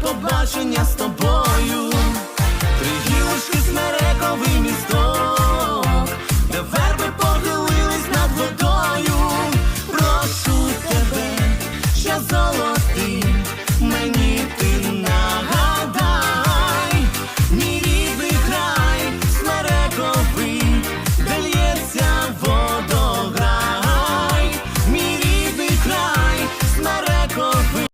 побачення з тобою.